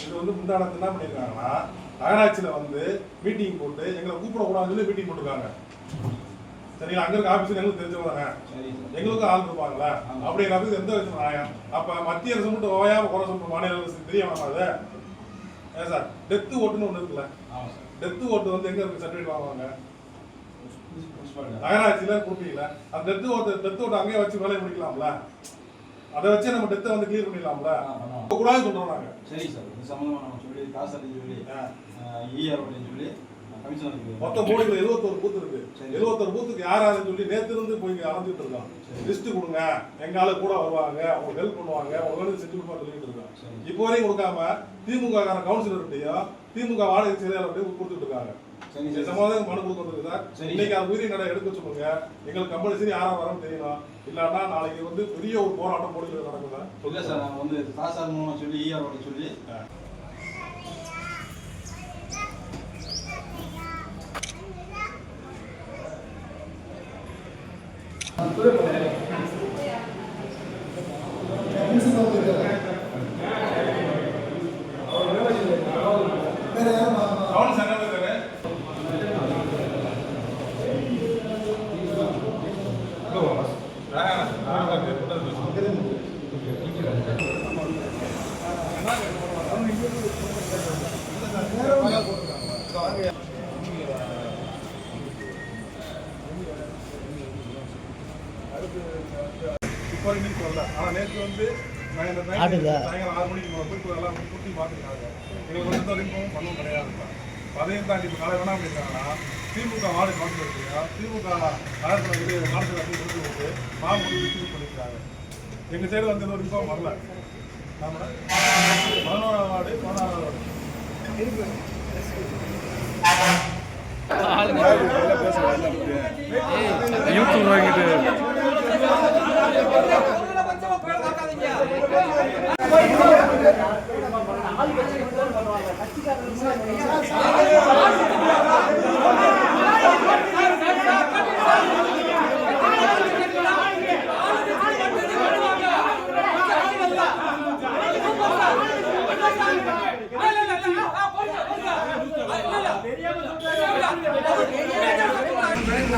இது வந்து முந்தானத்து என்ன பண்ணிருக்காங்கன்னா நகராட்சியில் வந்து மீட்டிங் போட்டு எங்களை கூப்பிடக்கூடாதுன்னு சொல்லி மீட்டிங் போட்டிருக்காங்க. சரிங்களா? அங்க இருக்க ஆபீஸ் எங்களுக்கு தெரிஞ்சவங்க எங்களுக்கும் ஆள் இருப்பாங்களா அப்படிங்கிற ஆபீஸ் எந்த விஷயம் நியாயம் அப்ப மத்திய அரசு மட்டும் ஓயாம குறை சொல்ற மாநில அரசு தெரிய வேணாமா அது? சார்? டெத்து ஓட்டுன்னு ஒண்ணு இருக்குல்ல? டெத்து ஓட்டு வந்து எங்க இருக்கு? சர்டிஃபிகேட் வாங்குவாங்க. நகராட்சியில கொடுப்பீங்களா அந்த டெத்து ஓட்டு டெத்து ஓட்டு அங்கேயே வச்சு வேலையை முடிக்கலாம்ல? அதை வச்சு நம்ம டெத்தை வந்து கிளியர் பண்ணிடலாம்ல? கூடாது சொல்றோம் நாங்க. சரி சார் இது சம்மந்தமா நம்ம சொல்லி காசு சொல்லி இஆர் அப்படின்னு சொல்லி மொத்தம் மூணுல எழுபத்தோரு பூத் இருக்கு. எழுபத்தோரு பூத்துக்கு யார் யாருன்னு சொல்லி நேத்து இருந்து போய் இங்க அலைஞ்சிட்டு இருக்கோம். லிஸ்ட் கொடுங்க. எங்க ஆளு கூட வருவாங்க அவங்க ஹெல்ப் பண்ணுவாங்க உங்களுக்கு செஞ்சு கொடுப்பாங்க சொல்லிட்டு இருக்கோம். இப்போ வரையும் கொடுக்காம திமுக கார கவுன்சிலர்கிட்டயும் திமுக வாடகை செயலாளர்கிட்டையும் கொடுத்துட்டு இருக்காங்க. சமாதானம் மனு கொடுத்துருக்கு சார். இன்னைக்கு அது உயிரி நடை எடுக்க சொல்லுங்க எங்களுக்கு கம்பல்சரி யாரா வரணும் தெரியணும். இல்லாட்டா நாளைக்கு வந்து பெரிய ஒரு போராட்டம் போடுறது நடக்குதா இல்ல சார் வந்து தாசார் மூலமா சொல்லி இஆர் ஓட சொல்லி Principal இப்போ இன்னைக்கு வரல ஆனால் நேற்று வந்து சாயங்காலம் ஆறு மணிக்கு மேலே போய் எல்லாம் குட்டி பார்த்துருக்காங்க எங்களுக்கு வந்து வரைக்கும் பண்ணவும் கிடையாது. அதையும் தாண்டி இப்போ காலை வேணாம் அப்படின்னாங்கன்னா திமுக வார்டு கவுன்சிலர் இருக்கையா திமுக நகரத்தில் இது மாநில அப்படி கொடுத்து விட்டு மாவு டிஸ்ட்ரிபியூட் பண்ணியிருக்காங்க எங்கள் சைடு வந்து இந்த வரைக்கும் வரல. வார்டு வார்டு யூடியூப் வாங்கிட்டு நம்ம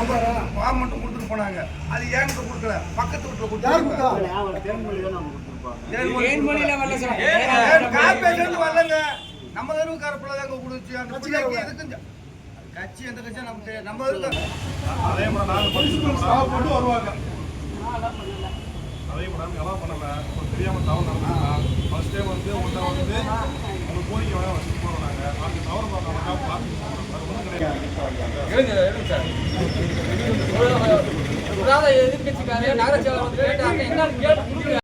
ஃபார்ம் மட்டும் கொடுத்துட்டு போனாங்க. அது ஏன்கிட்ட கொடுக்கல? பக்கத்து வீட்டுல கொடுத்தாங்க வரலங்க. நம்ம தெருவு காரப்பிள்ள தாங்க கொடுத்து அந்த பிள்ளைக்கு எதுக்கு கட்சி எந்த கட்சியும் நமக்கு. நம்ம அதே மாதிரி நாங்கள் வருவாங்க. அதே மாதிரி எல்லாம் பண்ணல. தெரியாமல் தவறு நடந்துச்சுன்னா ஃபர்ஸ்ட் டைம் வந்து ஒன்றை வந்து உங்க கோரிக்கை வேணா வச்சுட்டு போகிறோம் எதிர்கட்சிக்காரர் வந்து கேட்டாங்க கேட்டு